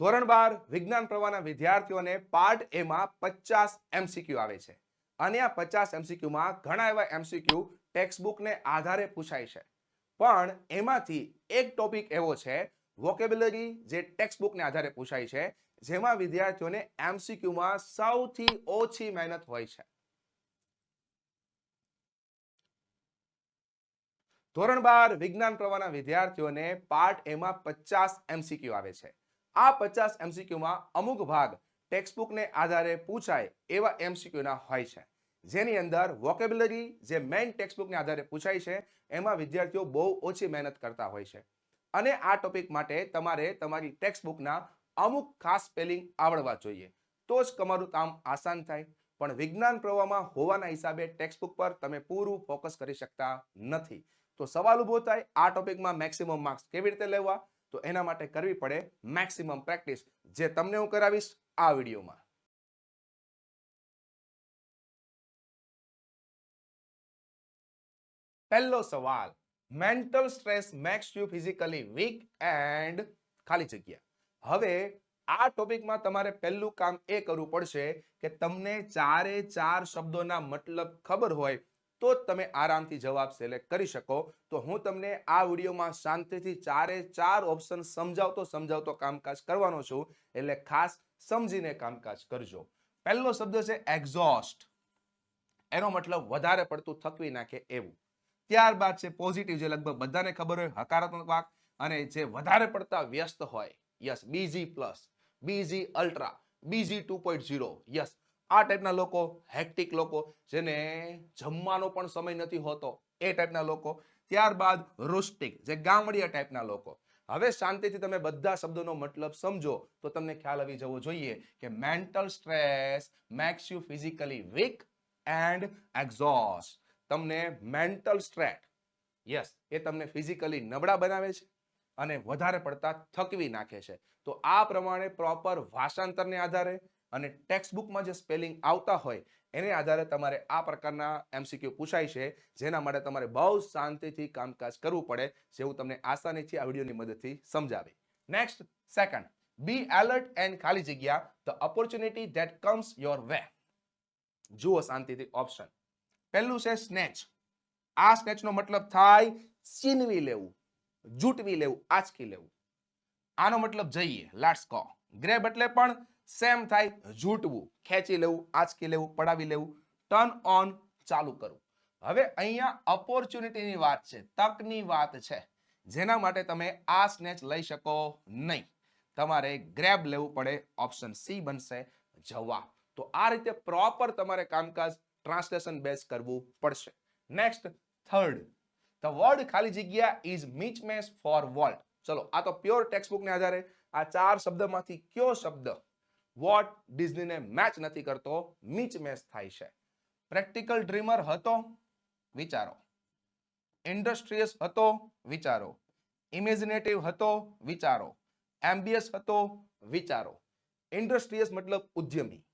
ધોરણ બાર વિજ્ઞાન પ્રવાહના વિદ્યાર્થીઓને પાર્ટ એમાં પચાસ એમસીક્યુ આવે છે. અને આ પચાસ એમસીક્યુમાં ઘણા એવા એમસીક્યુ ટેક્સ્ટબુકને આધારે પૂછાય છે. પણ એમાંથી એક ટોપિક એવો છે વોકેબ્યુલરી જે ટેક્સ્ટબુકને આધારે પૂછાય છે, જેમાં વિદ્યાર્થીઓને એમસીક્યુમાં સૌથી ઓછી મહેનત હોય છે. ધોરણ બાર વિજ્ઞાન પ્રવાહના વિદ્યાર્થીઓને પાર્ટ એમાં પચાસ એમસીક્યુ આવે છે. આ પચાસ એમસીક્યુમાં અમુક ભાગ ટેક્સ્ટબુકને આધારે પૂછાય એવા એમસીક્યુના હોય છે. જેની અંદર વોકેબ્યુલરી જે મેઇન ટેક્સ્ટબુકને આધારે પૂછાય છે, એમાં વિદ્યાર્થીઓ બહુ ઓછી મહેનત કરતા હોય છે. અને આ ટોપિક માટે તમારે તમારી ટેક્સ્ટબુકના અમુક ખાસ સ્પેલિંગ આવડવા જોઈએ. તો જ તમારું કામ આસાન થાય. પણ વિજ્ઞાન પ્રવાહમાં હોવાના હિસાબે ટેક્સ્ટબુક પર તમે પૂરું ફોકસ કરી શકતા નથી. તો સવાલ ઊભો થાય, આ ટોપિકમાં મેક્સિમમ માર્ક્સ કેવી રીતે લેવા? તો એના માટે કરવી પડે મેક્સિમમ પ્રેક્ટિસ જે તમને હું કરાવીશ આ વિડીયોમાં. પહેલો સવાલ mental stress makes you physically weak and ખાલી જગ્યા. હવે આ ટોપિકમાં તમારે પહેલું કામ એ કરવું પડશે કે તમને ચારે ચાર શબ્દોના મતલબ ખબર હોય તો જ તમે આરામથી જવાબ સિલેક્ટ કરી શકો. તો હું તમને આ વિડીયોમાં શાંતિથી ચારે ચાર ઓપ્શન સમજાવતો સમજાવતો કામકાજ કરવાનો છું. એટલે ખાસ સમજીને કામકાજ કરજો. પહેલો શબ્દ છે એક્ઝોસ્ટ એનો મતલબ વધારે પડતું થકવી નાખે એવું. ત્યારબાદ છે પોઝિટિવ જે લગભગ બધાને ખબર હોય, હકારાત્મક વાક. અને જે વધારે પડતા વ્યસ્ત હોય યસ બીજી પ્લસ બીજી અલ્ટ્રા બીજી ટુ પોઈન્ટ ઝીરો યસ આ ટાઈપના લોકો હેક્ટિક લોકો, જેને જમવાનો પણ સમય નથી હોતો, એ ટાઈપના લોકો. ત્યારબાદ રૂસ્ટિક જે ગામડિયા ટાઈપના લોકો. હવે શાંતિથી તમે બધા શબ્દોનો મતલબ સમજો, તો તમને ખ્યાલ આવી જવો જોઈએ કે mental stress makes you physically weak and exhaust તમને મેન્ટલ સ્ટ્રેટ યસ એ તમને ફિઝિકલી નબળા બનાવે છે અને વધારે પડતા થકવી નાખે છે. તો આ પ્રમાણે પ્રોપર ભાષાંતરને આધારે અને ટેક્સ્ટ બુકમાં જે સ્પેલિંગ આવતા હોય, એને આધારે તમારે આ પ્રકારના એમસીક્યુ પૂછાય છે, જેના માટે તમારે બહુ શાંતિથી કામકાજ કરવું પડે જેવું તમને આસાનીથી આ વિડીયોની મદદથી સમજાવી next second be alert and ખાલી જગ્યા the opportunity that comes your way જુઓ શાંતિથી ઓપ્શન પહેલું છે સ્નેચ આ સ્નેચનો મતલબ થાય છીનવી લેવું, જૂટવી લેવું, આંચકી લેવું. આનો મતલબ જઈએ લાટ્સ કો ગ્રેબ એટલે પણ સેમ થાય જૂટવું ખેંચી લેવું, આંચકી લેવું, પડાવી લેવું ટર્ન ઓન ચાલુ કરવું. હવે અહીંયા ઓપોર્ચ્યુનિટીની વાત છે, તકની વાત છે. જેના માટે તમે આ સ્નેચ લઈ શકો નહીં. તમારે ગ્રેબ લેવું પડે ઓપ્શન સી બનશે, જવાબ. તો આ રીતે પ્રોપર તમારે કામકાજ ટ્રાન્સલેશન બેઝ કરવું પડશે. નેક્સ્ટ થર્ડ ધ વર્ડ ખાલી જગ્યા is much mess for world ચલો, આ તો પ્યોર ટેક્સ્ટ ને આધારે આ ચાર શબ્દમાંથી કયો શબ્દ વોટ ડિઝનીને મેચ નથી કરતો, મીચ મેચ થાય છે. પ્રેક્ટિકલ ડ્રીમર હતો, વિચારો. ઇન્ડસ્ટ્રીયસ હતો, વિચારો. ઇમેજિનેટિવ હતો, વિચારો. એમ્બિયસ હતો, વિચારો. ઇન્ડસ્ટ્રીયસ મતલબ ઉદ્યમી.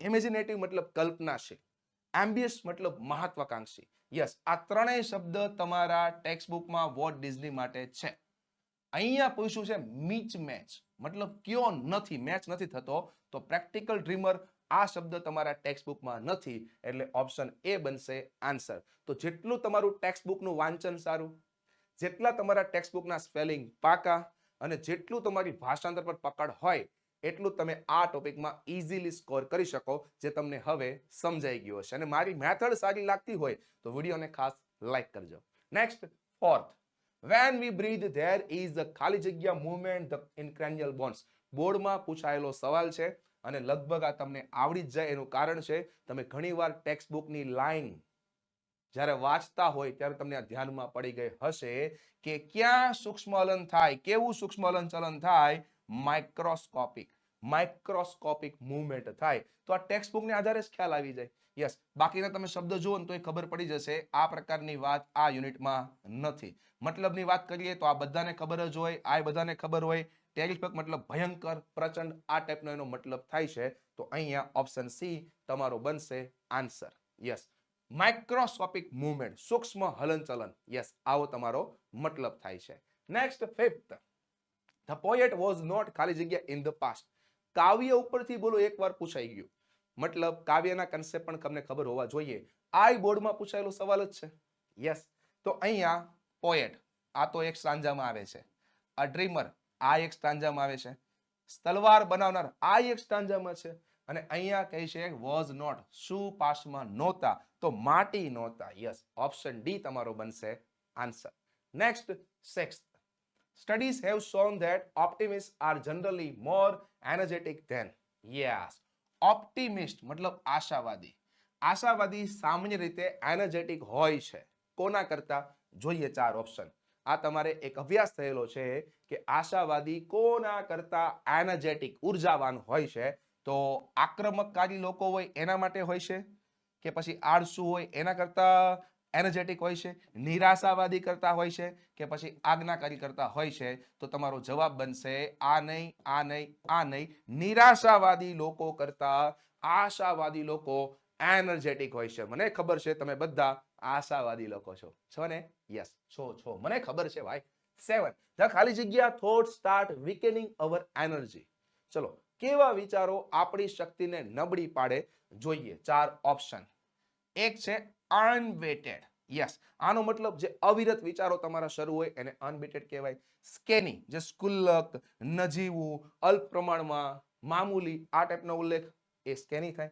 ઇમેજિનેટિવ મતલબ કલ્પનાશીલ. એમ્બિયસ મતલબ મહત્વાકાંક્ષી. યસ આ ત્રણેય શબ્દ તમારા ટેક્સ્ટ બુકમાં વોટ ડિઝની માટે છે. અહીંયા પૂછ્યું છે, મીચ મેચ મતલબ કયો નથી મેચ નથી થતો. તો પ્રેક્ટિકલ ડ્રીમર આ શબ્દ તમારા ટેક્સ્ટ બુકમાં નથી એટલે ઓપ્શન એ બનશે આન્સર. તો જેટલું તમારું ટેક્સ્ટ બુકનું વાંચન સારું, જેટલા તમારા ટેક્સ્ટ બુકના સ્પેલિંગ પાકા અને જેટલું તમારી ભાષાંતર પર પકડ હોય, એટલું તમે આ ટોપિકમાં ઇઝીલી સ્કોર કરી શકો, જે તમને હવે સમજાઈ ગયું હશે. અને મારી મેથડ સારી લાગતી હોય તો વિડીયોને ખાસ લાઈક કરજો. Next fourth when we breathe there is the ખાલી જગ્યા મુવમેન્ટ ધ ઇન્ક્રેનિયલ બોન્સ બોર્ડમાં પૂછાયેલો સવાલ છે અને લગભગ આ તમને આવડી જ જાય એનું કારણ છે, તમે ઘણીવાર ટેક્સ્ટ બુકની લાઈન જ્યારે વાંચતા હોય ત્યારે તમને આ ધ્યાનમાં પડી ગઈ હશે કે ક્યાં સૂક્ષ્મ હલન થાય, કેવું સૂક્ષ્મ હલન ચલન થાય? માઇક્રોસ્કોપિક માઇક્રોસ્કોપિક મુવમેન્ટ થાય. તો આ ટેક્સ્ટ બુકને આધારે જ ખ્યાલ આવી જાય. યસ બાકીના તમે શબ્દ જુઓ ને તો એ ખબર પડી જશે, આ પ્રકારની વાત આ યુનિટમાં નથી. મતલબની વાત કરીએ તો આ બધાને ખબર જ હોય, આ બધાને ખબર હોય ટેરિફિક મતલબ ભયંકર, પ્રચંડ, આ ટાઈપનો એનો મતલબ થાય છે. તો અહીંયા ઓપ્શન સી તમારો બનશે આન્સર યસ માઇક્રોસ્કોપિક મુવમેન્ટ સૂક્ષ્મ હલનચલન. યસ આવો તમારો મતલબ થાય છે. Next fifth the poet was not ખાલી જગ્યા ઇન ધ પાસ્ટ કાવ્ય ઉપરથી બોલો, એકવાર પૂછાઈ ગયું. મતલબ કાવ્યના કન્સેપ્ટ પણ તમને ખબર હોવા જોઈએ. આ બોર્ડમાં પૂછાયેલો સવાલ જ છે. યસ તો અહીંયા પોએટ આ તો એક સાંજામાં આવે છે. અ ડ્રીમર આ એક સ્ટાંજામાં આવે છે. તલવાર બનાવનાર આ એક સ્ટાંજામાં છે. અને અહીંયા કહે છે વોઝ નોટ શું પાસમાં નહોતા? તો માટી નહોતા. યસ ઓપ્શન ડી તમારો બનશે answer next sixth studies have shown that optimist are generally more energetic than yes optimist મતલબ આશાવાદી. આશાવાદી સામાન્ય રીતે એનર્જેટિક હોય છે. કોના કરતા? જોઈએ ચાર ઓપ્શન આ તમારે એક અભ્યાસ થયેલો છે કે આશાવાદી કોના કરતા એનર્જેટિક ઉર્જાવાન હોય છે? તો આક્રમકકારી લોકો હોય એના માટે હોય છે? કે પછી આળસુ હોય એના કરતા એનર્જેટિક હોય છે? નિરાશાવાદી કરતા હોય છે? કે પછી આજ્ઞાકારી કરતા હોય છે? તો તમારો જવાબ બનશે આ નહીં આ નહીં આ નહીં. નિરાશાવાદી લોકો કરતા આશાવાદી લોકો એનર્જેટિક હોય છે. મને ખબર છે, તમે બધા આશાવાદી લોકો છો. છો ને? યસ છો છો. મને ખબર છે ભાઈ. સેવન ધ ખાલી જગ્યા thought start weakening our energy ચલો, કેવા વિચારો આપણી શક્તિને નબળી પાડે? જોઈએ, ચાર ઓપ્શન એક છે અનવેટેડ યસ આનો મતલબ જે અવિરત વિચારો તમારા શરૂ હોય એને અનબેટેડ કહેવાય. સ્કેની જે સ્કુલ્લક નજીવું અલ્પ પ્રમાણમાં મામૂલી, આ ટાઈપનો ઉલ્લેખ એ સ્કેની થાય.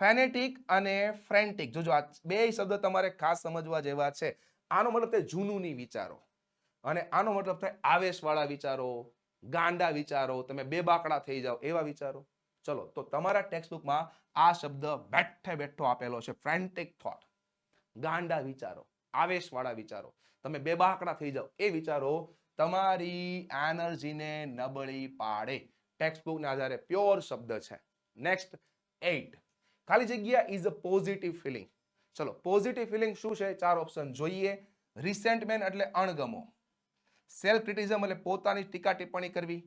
ફેનેટિક અને ફ્રેન્ટિક જોજો આ બે શબ્દ તમારે ખાસ સમજવા જેવા છે, આનો મતલબ થાય જૂનુની વિચારો. અને આનો મતલબ થાય આવેશવાળા વિચારો, ગાંડા વિચારો, તમે બે બાકડા થઈ જાઓ એવા વિચારો. ચલો, તો તમારા ટેક્સ્ટબુકમાં આ શબ્દ બેઠે બેઠો આપેલો છે ફ્રેન્ટિક થોટ ગાંડા વિચારો, આવેશવાળા વિચારો. તમે બે બાકડા થઈ જાઓ એ વિચારો તમારી એનર્જીને નબળી પાડે. ટેક્સ્ટબુકના આધારે પ્યોર શબ્દ છે. નેક્સ્ટ એઇટ ખાલી જગ્યા ઇઝ અ પોઝિટિવ ફિલિંગ ચલો પોઝિટિવ ફિલિંગ શું છે? ચાર ઓપ્શન જોઈએ. રિસેન્ટમેન એટલે અણગમો. સેલ્ફ ક્રિટિઝમ એટલે પોતાની ટીકા ટિપ્પણી કરવી.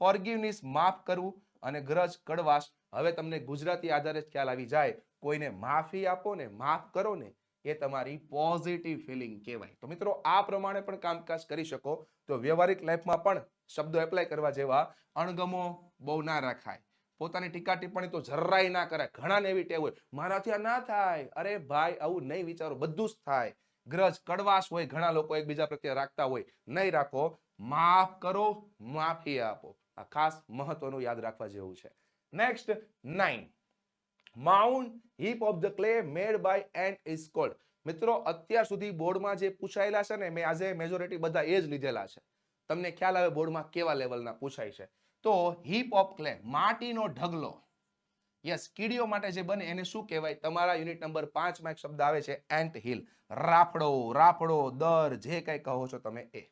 ફોરગીવનેસ માફ કરવું અને ગ્રજ કડવાશ. હવે તમને ગુજરાતી આધારે જ ખ્યાલ આવી જાય. કોઈને માફી આપો ને માફ કરો ને, એ તમારી પોઝિટિવ ફિલિંગ કહેવાય. તો મિત્રો, આ પ્રમાણે પણ કામકાજ કરી શકો. તો વ્યવહારિક લાઈફમાં પણ શબ્દો એપ્લાય કરવા જેવા અણગમો બહુ ના રાખાય. પોતાની ટીકા ટિપ્પણી તો જરાય ના કરાય. ઘણાને એવી ટેવ હોય. મારાથી આ ના થાય. અરે ભાઈ, આવું નહીં વિચારો. બધું જ થાય. ગ્રજ કડવાશ હોય, ઘણા લોકો એકબીજા પ્રત્યે રાખતા હોય. નહીં રાખો. માફ કરો, માફી આપો. આ ખાસ મહત્વનું યાદ રાખવા જેવું છે. Next nine mount heap of the clay made by and is મિત્રો, અત્યાર સુધી બોર્ડમાં જે પૂછાયેલા છે ને, મેં આજે મેજોરિટી બધા એ જ લીધેલા છે. તમને ખ્યાલ આવે બોર્ડમાં કેવા લેવલના પૂછાય છે. તો હિપ ઓફ ક્લે માટીનો ઢગલો. યસ કીડીઓ માટે જે બને એને શું કહેવાય? તમારા યુનિટ નંબર પાંચમાં એક શબ્દ આવે છે એન્ટ હિલ રાફડો રાફડો, દર, જે કંઈ કહો છો તમે એ.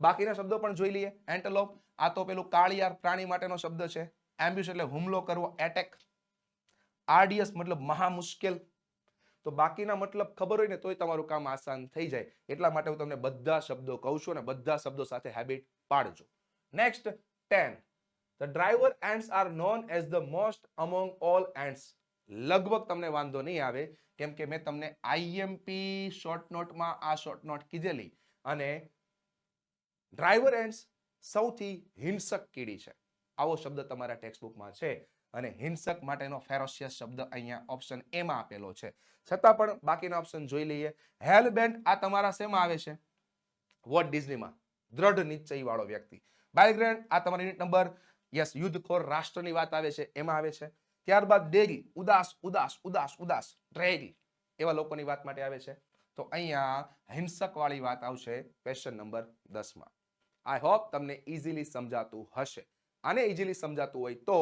બાકીના શબ્દો પણ જોઈ લઈએ. એન્ટલોપ આ તો પેલું કાળિયાર પ્રાણી માટેનો શબ્દ છે. એમ્બ્યુશ એટલે હુમલો કરવો એટેક આરડીએસ મતલબ મહા મુશ્કેલ તો બાકીના મતલબ ખબર હોય ને તોય તમારું કામ આસાન થઈ જાય. એટલા માટે હું તમને બધા શબ્દો કહું છું અને બધા શબ્દો સાથે habit પાડજો. Next ten the driver ants are known as the most among all ants લગભગ તમને વાંધો નહીં આવે, કેમ કે મેં તમને આઈએમપી શોર્ટ નોટમાં આ શોર્ટ નોટ કીધેલી અને ડ્રાઈવર એન્ડ્સ સૌથી હિંસક કીડી છે. આવો શબ્દ તમારા ટેક્સ્ટબુકમાં છે અને હિંસક માટેનો ફેરોશિયસ શબ્દ અહીંયા ઓપ્શન એમાં આપેલો છે. છતાં પણ બાકીના ઓપ્શન જોઈ લઈએ. હેલ બેન્ડ આ તમારા શેમાં આવે છે? વોટ ડિઝનીમાં દ્રઢ નિશ્ચય વાળો વ્યક્તિ. બાયગ્રેન્ડ આ તમારી યુનિટ નંબર યસ, યુદ્ધખોર રાષ્ટ્રની વાત આવે છે, એમાં આવે છે. ત્યારબાદ ડેરી ઉદાસ ઉદાસ ઉદાસ ઉદાસ ડ્રેરી એવા લોકોની વાત માટે આવે છે. તો અહીંયા હિંસક વાળી વાત આવશે ક્વેશ્ચન નંબર દસમાં આઈ હોપ તમને ઇઝીલી સમજાતું હશે. આને ઇઝીલી સમજાતું હોય તો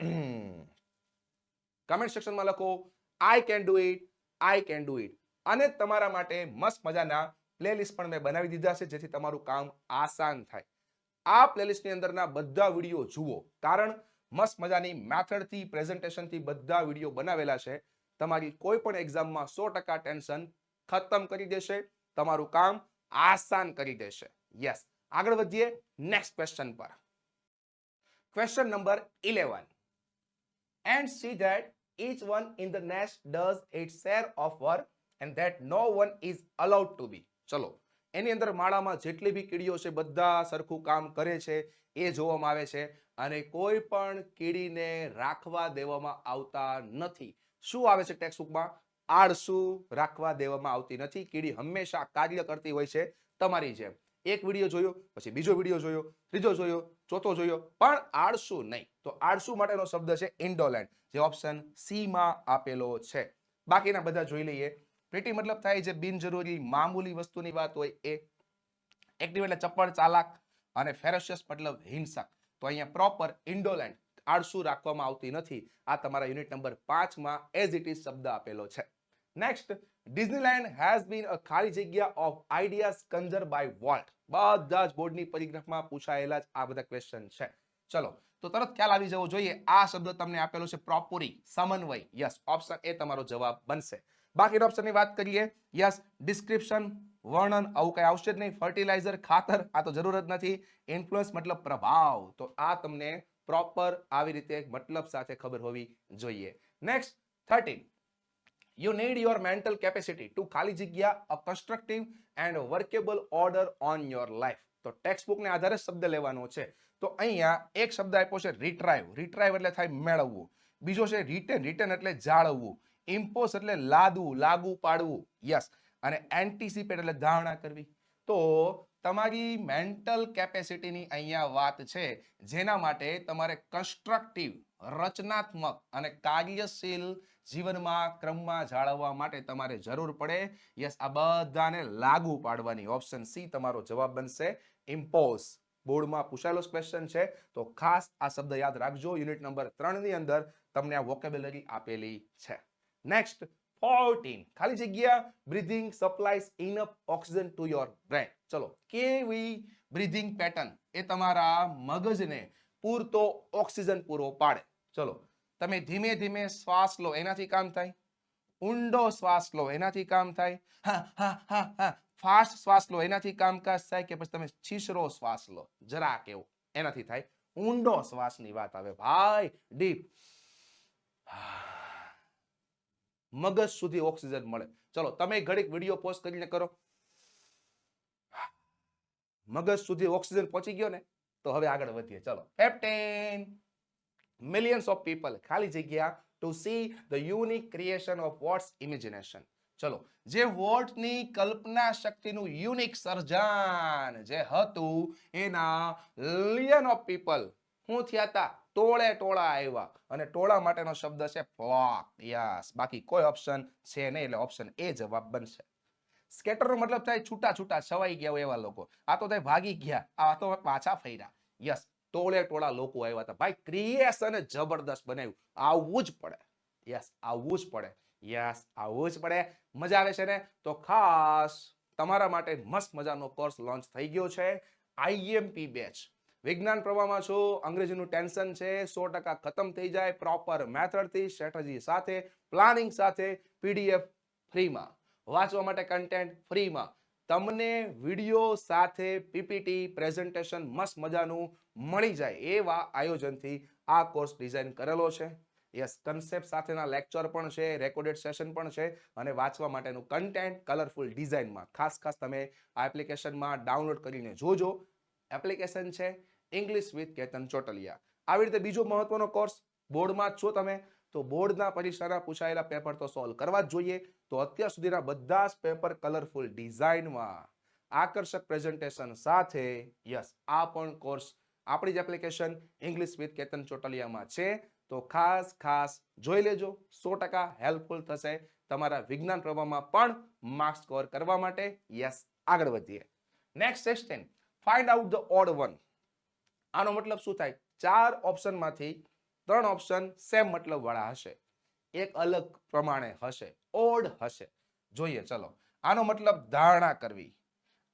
કમેન્ટ સેક્શનમાં લખો I can do it I can do it અને તમારા માટે મસ્ત મજાના પ્લેલિસ્ટ પણ મેં બનાવી દીધા છે, જેથી તમારું કામ આસાન થાય. આ પ્લેલિસ્ટની અંદરના બધા વીડિયો જુઓ. કારણ મસ્ત મજાની મેથડથી પ્રેઝન્ટેશનથી બધા વીડિયો બનાવેલા છે. તમારી કોઈ પણ એક્ઝામમાં સો ટકા ટેન્શન ખતમ કરી દેશે. તમારું કામ આસાન કરી દેશે. યસ આગળ વધીએ નેક્સ્ટ ક્વેશ્ચન પર. Question number eleven and see that each one in the nest does its share of work and that no one is allowed to be. ચલો. એની અંદર માળામાં જેટલી બી કીડીઓ છે, બધા સરખું કામ કરે છે, એ જોવામાં આવે છે અને કોઈ પણ કીડીને રાખવા દેવામાં આવતા નથી. શું આવે છે ટેક્સ્ટબુકમાં આળસુ રાખવા દેવામાં આવતી નથી. કીડી હંમેશા કાર્ય કરતી હોય છે તમારી જેમ. એક વીડિયો જોયો, પછી બીજો વીડિયો જોયો, ત્રીજો જોયો, ચોથો જોયો, પણ આળસુ નહીં. તો આળસુ માટેનો શબ્દ છે ઇન્ડોલેન્ટ જે ઓપ્શન સી માં આપેલો છે. બાકીના બધા જોઈ લઈએ. પ્રીટી મતલબ થાય જે બિનજરૂરી મામૂલી વસ્તુની વાત હોય એ. એક્ટિવ એટલે ચપળ ચાલાક અને ફેરોશિયસ મતલબ હિંસક. તો અહીંયા પ્રોપર ઇન્ડોલેન્ટ આળસુ રાખવામાં આવતી નથી. આ તમારા યુનિટ નંબર પાંચમાં એઝ ઇટ ઇઝ શબ્દ આપેલો છે. Next Disneyland has been a ખાલી જગ્યા of ideas conserve by vault બધા જ બોર્ડની પરિગ્રહમાં પૂછાયેલા જ આ બધા ક્વેશ્ચન છે. ચલો, તો તરત ખ્યાલ આવી જવો જોઈએ. આ શબ્દ તમને આપેલો છે પ્રોપોરી સમન્વય. યસ ઓપ્શન એ તમારો જવાબ બનશે. બાકીના ઓપ્શનની વાત કરીએ, યસ ડિસ્ક્રિપ્શન વર્ણન, આવું કઈ આવશે જ નહીં. ફર્ટિલાઇઝર ખાતર, આ તો જરૂર જ નથી. ઇન્ફ્લુઅન્સ મતલબ પ્રભાવ. તો આ તમને પ્રોપર આવી રીતે મતલબ સાથે ખબર હોવી જોઈએ. Next thirteen you need your mental capacity to ખાલી જગ્યા a constructive and workable order on your life તો ટેક્સ્ટ બુકને આધારે શબ્દ લેવાનો છે. તો અહીંયા એક શબ્દ આપ્યો છે રિટ્રાઈવ રિટ્રાઈવ એટલે થાય મેળવવું. બીજો છે રિટેન રિટેન એટલે જાળવવું. ઇમ્પોઝ એટલે લાદવું, લાગુ પાડવું. યસ અને એન્ટિસિપેટ એટલે ધારણા કરવી. તો તમારી મેન્ટલ કેપેસિટીની અહીંયા વાત છે, જેના માટે તમારે કન્સ્ટ્રક્ટિવ રચનાત્મક અને કાર્યશીલ જીવનમાં, ક્રમમાં જાળવવા માટે તમારે જરૂર પડે. યસ આ બધાને લાગુ પાડવાની ઓપ્શન સી તમારો જવાબ બનશે. ઇમ્પોઝ બોર્ડમાં પૂછાયેલો ક્વેશ્ચન છે. તો ખાસ આ શબ્દ યાદ રાખજો. યુનિટ નંબર ત્રણની અંદર તમને આ વોકેબેલરી આપેલી છે. નેક્સ્ટ ફોર્ટીન ખાલી જગ્યા breathing supplies enough oxygen to your brain ચલો કેવી બ્રીધિંગ પેટર્ન એ તમારા મગજને પૂરતો ઓક્સિજન પૂરો પાડે ચલો તમે ધીમે ધીમે શ્વાસ લો એનાથી કામ થાય ઊંડો શ્વાસ લો એનાથી કામ થાય હા હા હા હા ફાસ્ટ શ્વાસ લો એનાથી કામકાજ થાય કે પછી તમે છીછરો શ્વાસ લો જરા કેવો એનાથી થાય ઊંડો શ્વાસની વાત આવે ભાઈ ડીપ મગજ સુધી ઓક્સિજન મળે. ચલો, તમે ઘડીક વીડિયો પોસ્ટ કરીને કરો. મગજ સુધી ઓક્સિજન પહોંચી ગયો ને, તો હવે આગળ વધીએ. ચલો ફિફ્ટીન મિલિયન્સ ઓફ પીપલ ખાલી જગ્યા to see the unique creation of what's imagination ચલો, જે વોટની કલ્પના શક્તિનું યુનિક સર્જન જે હતું એના લિયન ઓફ પીપલ શું થયા હતા ટોળે ટોળા આવ્યા. અને ટોળા માટેનો શબ્દ છે ફ્લોક યસ. બાકી કોઈ ઓપ્શન છે નહીં, એટલે ઓપ્શન એ જવાબ બનશે. સ્કેટરનો મતલબ થાય છૂટા છૂટા, છવાઈ ગયા એવા લોકો. આ તો થાય ભાગી ગયા. આ તો પાછા ફર્યા. યસ. ટોળે ટોળા લોકો આવ્યા હતા. ભાઈ ક્રિએશન જબરદસ્ત બનાવ્યું. આવવું જ પડે. યસ. આવવું જ પડે. યસ. આવવું જ પડે. મજા આવે છે ને? તો ખાસ તમારા માટે મસ્ત મજાનો કોર્સ લોન્ચ થઈ ગયો છે. આઈએમપી બેચ વિજ્ઞાન પ્રવાહમાં છો, અંગ્રેજીનું ટેન્શન છે, સો ટકા ખતમ થઈ જાય પ્રોપર મેથડથી સ્ટ્રેટેજી સાથે પ્લાનિંગ સાથે પીડીએફ ફ્રીમાં. વાંચવા માટે કન્ટેન્ટ ફ્રીમાં. તમને વીડિયો સાથે પીપીટી પ્રેઝન્ટેશન મસ્ત મજાનું મળી જાય એવા આયોજનથી આ કોર્સ ડિઝાઇન કરેલો છે. યસ કન્સેપ્ટ સાથેના લેક્ચર પણ છે રેકોર્ડેડ સેશન પણ છે અને વાંચવા માટેનું કન્ટેન્ટ કલરફુલ ડિઝાઇનમાં ખાસ ખાસ તમે આ એપ્લિકેશનમાં ડાઉનલોડ કરીને જોજો. એપ્લિકેશન છે ઇંગ્લિશ વિથ કેતન ચોટલિયા. આવી રીતે બીજો મહત્વનો કોર્સ બોર્ડમાં જ છો તમે, તો બોર્ડના પરીક્ષાના પૂછાયેલા પેપર તો સોલ્વ કરવા જ જોઈએ. તો અત્યાર સુધીના બધા જ પેપર કલરફુલ ડિઝાઇનમાં આકર્ષક પ્રેઝન્ટેશન સાથે યસ આ પણ કોર્સ આપણી જ એપ્લિકેશન ઇંગ્લિશ વિથ કેતન ચોટલિયામાં છે. તો ખાસ ખાસ જોઈ લેજો, સો ટકા હેલ્પફુલ થશે તમારા વિજ્ઞાન પ્રવાહમાં પણ માર્ક્સ સ્કોર કરવા માટે. યસ આગળ વધીએ. Next section find out the odd one આનો મતલબ શું થાય? ચાર ઓપ્શનમાંથી ત્રણ ઓપ્શન સેમ મતલબ વાળા હશે. એક અલગ પ્રમાણે હશે. ઓડ હશે. જોઈએ, ચલો. આનો મતલબ ધારણા કરવી.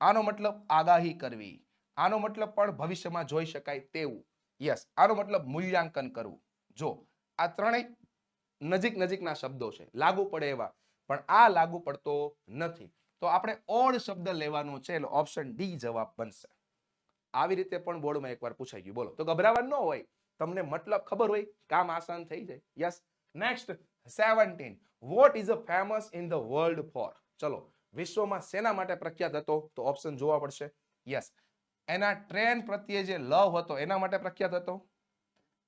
આનો મતલબ આગાહી કરવી. આનો મતલબ પણ ભવિષ્યમાં જોઈ શકાય તેવું. યસ, આનો મતલબ મૂલ્યાંકન કરવું. જો, આ ત્રણેય નજીક નજીકના શબ્દો છે. લાગુ પડે એવા. પણ આ લાગુ પડતો નથી. તો આપણે ઓડ શબ્દ લેવાનો છે ઓપ્શન ડી જવાબ બનશે. આવી રીતે પણ બોર્ડમાં એકવાર પૂછાઈ ગયું. બોલો. તો ગભરાવાનું ન હોય. તમને મતલબ ખબર હોય કામ આસાન થઈ જાય. Yes next seventeen what is a famous in the world for ચલો. વિશ્વમાં શેના માટે પ્રખ્યાત હતો? તો ઓપ્શન જોવા પડશે. યસ એના ટ્રેન પ્રત્યે જે લવ હતો, એના માટે પ્રખ્યાત હતો?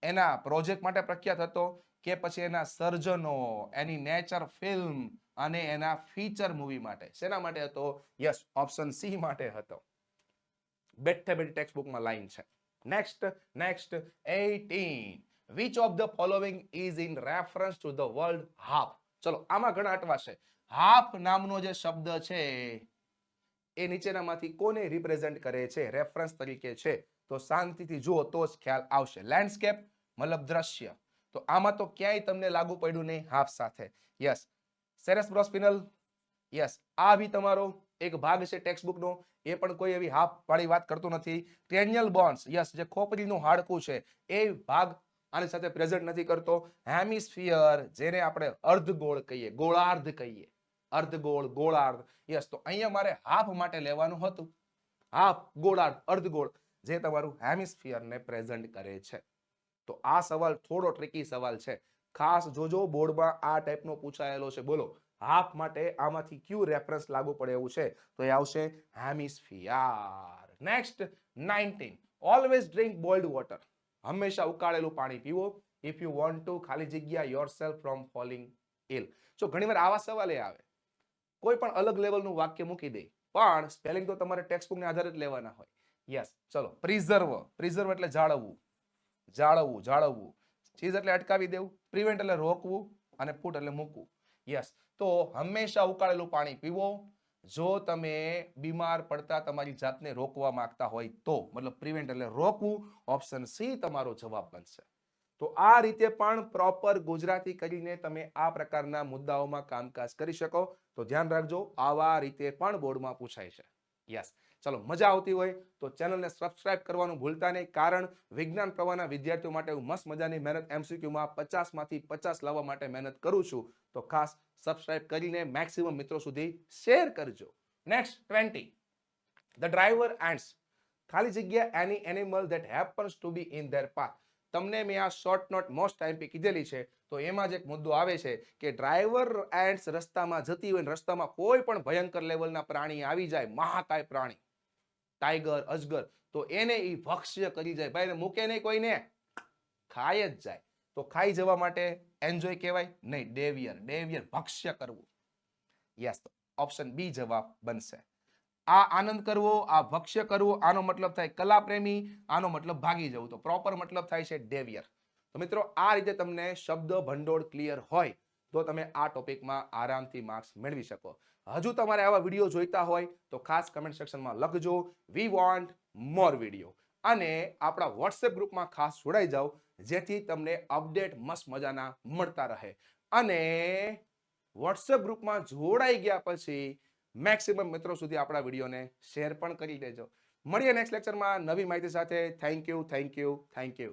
એના પ્રોજેક્ટ માટે પ્રખ્યાત હતો? કે પછી એના સર્જનો, એની નેચર ફિલ્મ અને એના ફીચર મૂવી માટે? શેના માટે હતો? યસ ઓપ્શન સી માટે હતો. બેઠે બેઠી ટેક્સ્ટ બુકમાં લાઈન છે. Next next 18 which of the following is in reference to the world half ચલો, આમાં ઘણા અટવાશે હાફ નામનો જે શબ્દ છે, એ નીચેનામાંથી કોને રિપ્રેઝેન્ટ કરે છે? રેફરન્સ તરીકે છે. તો શાંતિથી જુઓ, તો જ ખ્યાલ આવશે. લેન્ડસ્કેપ મતલબ દ્રશ્ય. તો આમાં તો ક્યાંય તમને લાગુ પડ્યું નહીં હાફ સાથે. યસ સેરેસ બ્રોસ્પિનલ યસ આ બી તમારો એક ભાગ છે ટેક્સ્ટ બુકનો એ પણ કોઈ એવી હાફ વાળી વાત કરતો નથી. ક્રેનિયલ બોન્સ યસ જે ખોપરીનું હાડકું છે, એ ભાગ આની સાથે પ્રેઝન્ટ નથી કરતો. હેમિસ્ફિયર જેને આપણે અર્ધગોળ કહીએ, ગોળાર્ધ કહીએ. અર્ધગોળ, ગોળાર્ધ. યસ તો અહીંયા મારે હાફ માટે લેવાનું હતું. હાફ, ગોળાર્ધ, અર્ધગોળ, જે તમારું હેમિસ્ફિયરને પ્રેઝન્ટ કરે છે. તો આ સવાલ થોડો ટ્રિકી સવાલ છે. ખાસ જોજો બોર્ડમાં આ ટાઈપનો પૂછાયેલો છે. બોલો. હાફ માટે આમાંથી કયું રેફરન્સ લાગુ પડે એવું છે? તો એ આવશે hemisphere. Next 19 always drink boiled water હંમેશા ઉકાળેલું પાણી પીવો. ઇફ યુ વોન્ટ ટુ ખાલી જગ્યા યોરસેલ્ફ ફ્રોમ ફોલિંગ ઇલ જો ઘણીવાર આવા સવાલ આવે, કોઈ પણ અલગ લેવલનું વાક્ય મૂકી દે, પણ સ્પેલિંગ તો તમારે ટેક્સ્ટ બુકને આધારે જ લેવાના હોય. યસ ચલો. પ્રિઝર્વ પ્રિઝર્વ એટલે જાળવવું. જાળવવું જાળવવું. ચીજ એટલે અટકાવી દેવું પ્રિવેન્ટ એટલે રોકવું અને ફૂટ એટલે મૂકવું. યસ તો હંમેશા ઉકાળેલું પાણી પીવો. જો તમે બીમાર પડતા તમારી જાતને રોકવા માંગતા હોય તો, મતલબ પ્રિવેન્ટ એટલે રોકવું ઓપ્શન સી તમારો જવાબ બનશે. તો આ રીતે પણ પ્રોપર ગુજરાતી કરીને તમે આ પ્રકારના મુદ્દાઓમાં કામકાજ કરી શકો. તો ધ્યાન રાખજો, આવા રીતે પણ બોર્ડમાં પૂછાય છે. યસ ચલો, મજા આવતી હોય તો ચેનલને સબસ્ક્રાઇબ કરવાનું ભૂલતા નહીં. કારણ વિજ્ઞાન પ્રવાહના વિદ્યાર્થીઓ માટે હું મસ્ત મજાની મહેનત એમસીક્યુમાં પચાસમાંથી પચાસ લાવવા માટે મહેનત કરું છું. તો ખાસ સબસ્ક્રાઇબ કરીને મેક્સિમમ મિત્રો સુધી શેર કરજો. Next twenty the driver ants ખાલી જગ્યા any animal that happens to be in their path તમને મેં આ શોર્ટ નોટ મોસ્ટ ટાઈમ પે કીધેલી છે. તો એમાં જ એક મુદ્દો આવે છે કે ડ્રાઈવર એન્ડ્સ રસ્તામાં જતી હોય રસ્તામાં કોઈ પણ ભયંકર લેવલના પ્રાણી આવી જાય, મહાકાય પ્રાણી. ટાઈગર, અજગર, તો એને એ ભક્ષ્ય કરી જાય. ભાઈ મૂકે નહીં કોઈને, ખાય જ જાય. તો ખાઈ જવા માટે એન્જોય કહેવાય? નહીં, ડેવિયર ડેવિયર ભક્ષ્ય કરવું. યસ ઓપ્શન બી જવાબ બનશે. આ આનંદ કરવો, આ ભક્ષ્ય કરવું, આનો મતલબ થાય કલા પ્રેમી આનો મતલબ ભાગી જવું. તો પ્રોપર મતલબ થાય છે ડેવિયર. તો મિત્રો, આ રીતે તમને શબ્દ ભંડોળ ક્લિયર હોય. તો તમે આ ટોપિકમાં આરામથી માર્ક્સ મેળવી શકો. હજુ તમારે આવા વીડિયો જોઈતા હોય તો ખાસ કમેન્ટ સેક્શનમાં લખજો. વી વોન્ટ મોર વીડિયો અને આપણા વોટ્સએપ ગ્રુપમાં ખાસ જોડાઈ જાઓ, જેથી તમને અપડેટ મસ્ત મજાના મળતા રહે. અને વોટ્સએપ ગ્રુપમાં જોડાઈ ગયા પછી મેક્સિમમ મિત્રો સુધી આપણા વિડીયોને શેર પણ કરી દેજો. મળીએ નેક્સ્ટ લેક્ચરમાં નવી માહિતી સાથે. Thank you thank you thank you